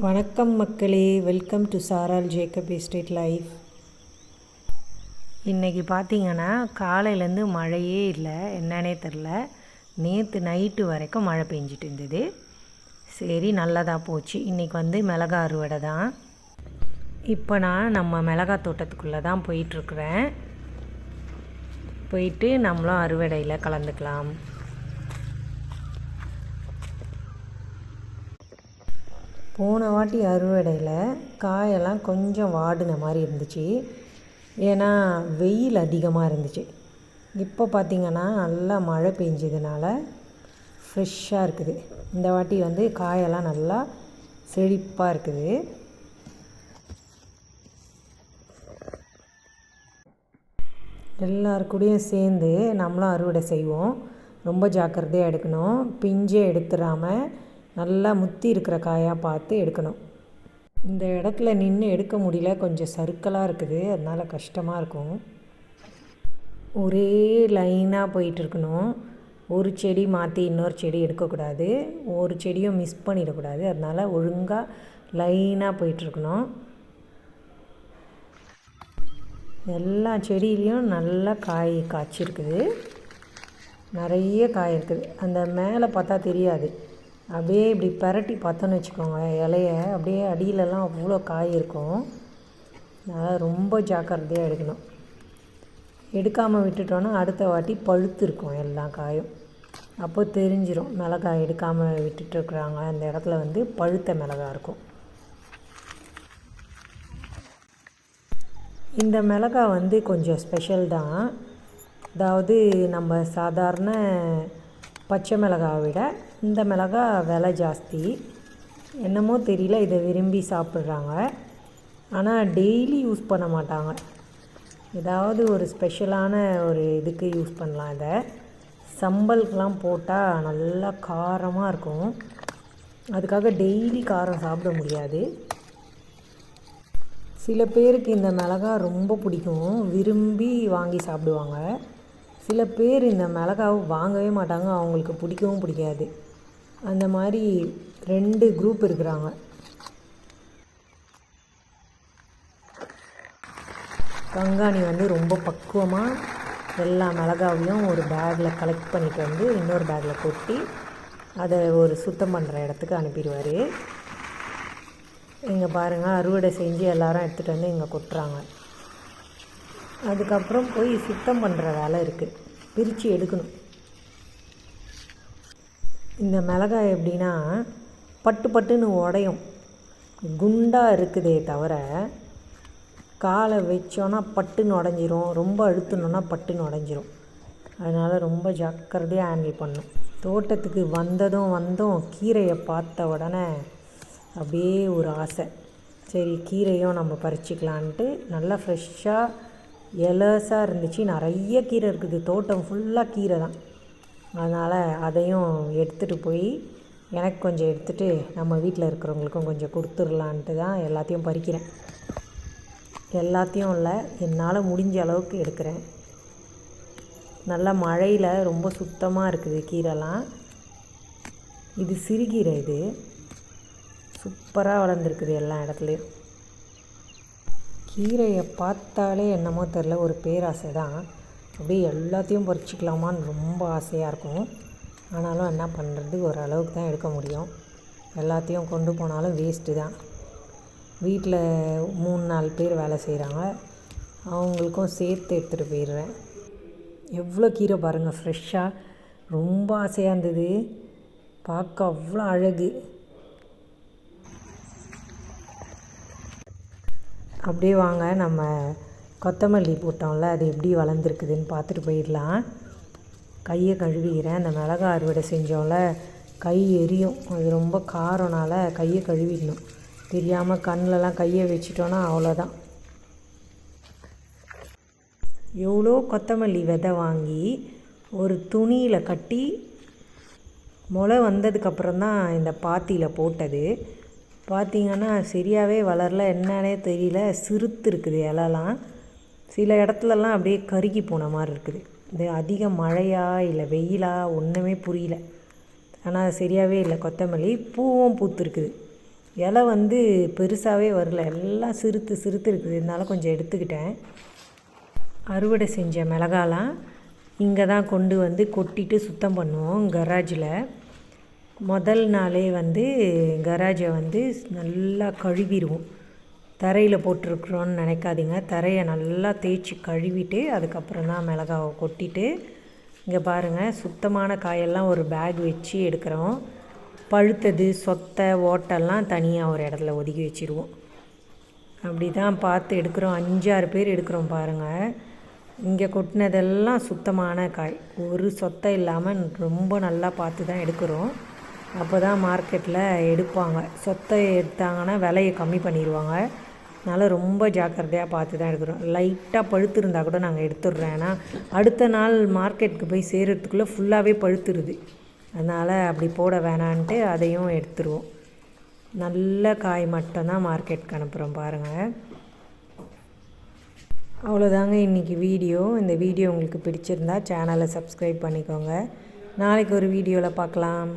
வணக்கம் மக்களே. Welcome to சாரால் ஜேக்கப் எஸ்டேட் லைஃப் இன்றைக்கி பார்த்தீங்கன்னா காலையிலேருந்து மழையே இல்லை. என்னன்னே தெரில நேற்று நைட்டு வரைக்கும் மழை பெஞ்சிட்டு இருந்தது. சரி நல்லதாக போச்சு. இன்றைக்கி வந்து மிளகா அறுவடை தான். இப்போ நான் நம்ம மிளகா தோட்டத்துக்குள்ளே தான் போயிட்டுருக்குறேன் போயிட்டு நம்மளும் அறுவடையில் கலந்துக்கலாம். போன வாட்டி அறுவடையில் காயெல்லாம் கொஞ்சம் வாடின மாதிரி இருந்துச்சு. ஏன்னா வெயில் அதிகமாக இருந்துச்சு. இப்போ பார்த்திங்கன்னா நல்லா மழை பெஞ்சதுனால ஃப்ரெஷ்ஷாக இருக்குது. இந்த வாட்டி வந்து காயெல்லாம் நல்லா செழிப்பாக இருக்குது. எல்லாருக்கூடையும் சேர்ந்து நம்மளும் அறுவடை செய்வோம். ரொம்ப ஜாக்கிரதையாக எடுக்கணும். பிஞ்சே எடுத்துடாமல் நல்லா முத்தி இருக்கிற காயாக பார்த்து எடுக்கணும். இந்த இடத்துல நின்று எடுக்க முடியல. கொஞ்சம் சறுக்கலாக இருக்குது. அதனால் கஷ்டமாக இருக்கும். ஒரே லைனாக போயிட்டு இருக்கணும். ஒரு செடி மாற்றி இன்னொரு செடி எடுக்கக்கூடாது. ஒரு செடியும் மிஸ் பண்ணிடக்கூடாது. அதனால் ஒழுங்காக லைனாக போயிட்டுருக்கணும் எல்லா செடியிலையும் நல்லா காய் காய்ச்சிருக்குது. நிறைய காய் இருக்குது. அந்த மேலே பார்த்தா தெரியாது. அப்படியே இப்படி பரட்டி பார்த்தோன்னு வச்சுக்கோங்க இலைய. அப்படியே அடியிலலாம் அவ்வளோ காய் இருக்கும். அதனால் ரொம்ப ஜாக்கிரதையாக எடுக்கணும். எடுக்காமல் விட்டுட்டோன்னா அடுத்த வாட்டி பழுத்து இருக்கும் எல்லா காயும். அப்போ தெரிஞ்சிடும் மிளகாய் எடுக்காமல் விட்டுட்டுருக்குறாங்க. அந்த இடத்துல வந்து பழுத்த மிளகாய் இருக்கும். இந்த மிளகாய் வந்து கொஞ்சம் ஸ்பெஷல் தான். அதாவது நம்ம சாதாரண பச்சை மிளகாவை விட இந்த மிளகா விலை ஜாஸ்தி. என்னமோ தெரியல இதை விரும்பி சாப்பிட்றாங்க. ஆனால் டெய்லி யூஸ் பண்ண மாட்டாங்க. ஏதாவது ஒரு ஸ்பெஷலான ஒரு இதுக்கு யூஸ் பண்ணலாம் இதை. சம்பலுக்கெலாம் போட்டால் நல்லா காரமாக இருக்கும். அதுக்காக டெய்லி காரம் சாப்பிட முடியாது. சில பேருக்கு இந்த மிளகா ரொம்ப பிடிக்கும். விரும்பி வாங்கி சாப்பிடுவாங்க. சில பேர் இந்த மிளகாவை வாங்கவே மாட்டாங்க. அவங்களுக்கு பிடிக்கவும் பிடிக்காது. அந்த மாதிரி ரெண்டு குரூப் இருக்கிறாங்க. கங்காணி வந்து ரொம்ப பக்குவமாக எல்லா மிளகாவையும் ஒரு பேக்கில் கலெக்ட் பண்ணிட்டு வந்து இன்னொரு பேக்கில் கொட்டி அதை ஒரு சுத்தம் பண்ணுற இடத்துக்கு அனுப்பிடுவார். இங்கே பாருங்கள் அறுவடை செஞ்சு எல்லாரும் எடுத்துகிட்டு வந்து இங்கே கொட்டுறாங்க. அதுக்கப்புறம் போய் சுத்தம் பண்ணுற வேலை இருக்குது பிரித்து எடுக்கணும். இந்த மிளகாய் எப்படின்னா பட்டு பட்டுன்னு உடையும். குண்டாக இருக்குதே தவிர காலை வச்சோன்னா பட்டுன்னு உடஞ்சிரும் ரொம்ப அழுத்தணுன்னா பட்டுன்னு உடஞ்சிரும். அதனால் ரொம்ப ஜாக்கிரதையாக ஹேண்டில் பண்ணும் தோட்டத்துக்கு வந்ததும் வந்தோம் கீரையை பார்த்த உடனே அப்படியே ஒரு ஆசை. சரி கீரையும் நம்ம பறிச்சிக்கலான்ட்டு நல்லா ஃப்ரெஷ்ஷாக எலசாக இருந்துச்சு. நிறைய கீரை இருக்குது. தோட்டம் ஃபுல்லாக கீரை தான். அதனால் அதையும் எடுத்துகிட்டு போய் எனக்கு கொஞ்சம் எடுத்துகிட்டு நம்ம வீட்டில் இருக்கிறவங்களுக்கும் கொஞ்சம் கொடுத்துடலான்ட்டு தான் எல்லாத்தையும் பறிக்கிறேன். எல்லாத்தையும் இல்லை என்னால் முடிஞ்ச அளவுக்கு எடுக்கிறேன். நல்லா மழையில் ரொம்ப சுத்தமாக இருக்குது கீரைலாம். இது சிறுகீரை இது. சூப்பராக வளர்ந்துருக்குது எல்லா இடத்துலையும். கீரையை பார்த்தாலே என்னமோ தெரில ஒரு பேராசை தான். அப்படியே எல்லாத்தையும் பறிச்சிக்கலாமான்னு ரொம்ப ஆசையாக இருக்கும். ஆனாலும் என்ன பண்ணுறது ஓரளவுக்கு தான் எடுக்க முடியும். எல்லாத்தையும் கொண்டு போனாலும் வேஸ்ட்டு தான். வீட்டில் மூணு நாலு பேர் வேலை செய்கிறாங்க அவங்களுக்கும் சேர்த்து எடுத்துகிட்டு போயிடுறேன். எவ்வளோ கீரை பாருங்கள் ஃப்ரெஷ்ஷாக ரொம்ப ஆசையாக இருந்தது. பார்க்க அவ்வளோ அழகு. அப்படியே வாங்க நம்ம கொத்தமல்லி போட்டோம்ல அது எப்படி வளர்ந்துருக்குதுன்னு பார்த்துட்டு போயிடலாம். கையை கழுவிக்கிறேன். அந்த மிளகா அறுவடை செஞ்சோம்ல கை எரியும். அது ரொம்ப காரம்னால கையை கழுவிடணும். தெரியாமல் கண்ணிலலாம் கையை வச்சிட்டோன்னா அவ்வளோதான். எவ்வளோ கொத்தமல்லி விதை வாங்கி ஒரு துணியில் கட்டி முளை வந்ததுக்கப்புறம் தான் இந்த பாத்தியில் போட்டது. பார்த்திங்கன்னா சரியாகவே வளரல. என்னன்னே தெரியல. சிறுத்து இருக்குது இலலாம். சில இடத்துலலாம் அப்படியே கருகி போன மாதிரி இருக்குது. இது அதிக மழையா இல்லை வெயிலா ஒன்றுமே புரியல. ஆனால் சரியாகவே இல்லை. கொத்தமல்லி பூவும் பூத்துருக்குது. இலை வந்து பெருசாகவே வரல. எல்லாம் சிறுத்து சிறுத்து இருக்குது. இதனால கொஞ்சம் எடுத்துக்கிட்டேன். அறுவடை செஞ்ச மிளகாலாம் இங்கே தான் கொண்டு வந்து கொட்டிட்டு சுத்தம் பண்ணுவோம் கராஜில். முதல் நாளே வந்து கராஜை வந்து நல்லா கழுவிடுவோம். தரையில் போட்டிருக்குறோன்னு நினைக்காதீங்க. தரையை நல்லா தேய்ச்சி கழுவிட்டு அதுக்கப்புறம் தான் மிளகாவை கொட்டிட்டு இங்கே பாருங்கள் சுத்தமான காயெல்லாம் ஒரு பேக் வச்சு எடுக்கிறோம். பழுத்தது சொத்தை ஓட்டெல்லாம் தனியாக ஒரு இடத்துல ஒதுக்கி வச்சுருவோம். அப்படி தான் பார்த்து எடுக்கிறோம். அஞ்சாறு பேர் எடுக்கிறோம் பாருங்கள் இங்கே கொட்டினதெல்லாம் சுத்தமான காய். ஒரு சொத்தை இல்லாமல் ரொம்ப நல்லா பார்த்து தான் எடுக்கிறோம். அப்போ தான் மார்க்கெட்டில் எடுப்பாங்க. சொத்தை எடுத்தாங்கன்னா விலையை கம்மி பண்ணிடுவாங்க. அதனால் ரொம்ப ஜாக்கிரதையாக பார்த்து தான் எடுக்கிறோம். லைட்டாக பழுத்திருந்தால் கூட நாங்கள் எடுத்துடுறோம். ஏன்னா அடுத்த நாள் மார்க்கெட்டுக்கு போய் சேர்கிறதுக்குள்ளே ஃபுல்லாகவே பழுத்துருது. அதனால் அப்படி போட வேணான்ட்டு அதையும் எடுத்துருவோம். நல்ல காய் மட்டும்தான் மார்க்கெட்டுக்கு அனுப்புகிறோம் பாருங்கள் அவ்வளோதாங்க இன்றைக்கி வீடியோ. இந்த வீடியோ உங்களுக்கு பிடிச்சிருந்தா சேனலை சப்ஸ்கிரைப் பண்ணிக்கோங்க. நாளைக்கு ஒரு வீடியோவில் பார்க்கலாம்.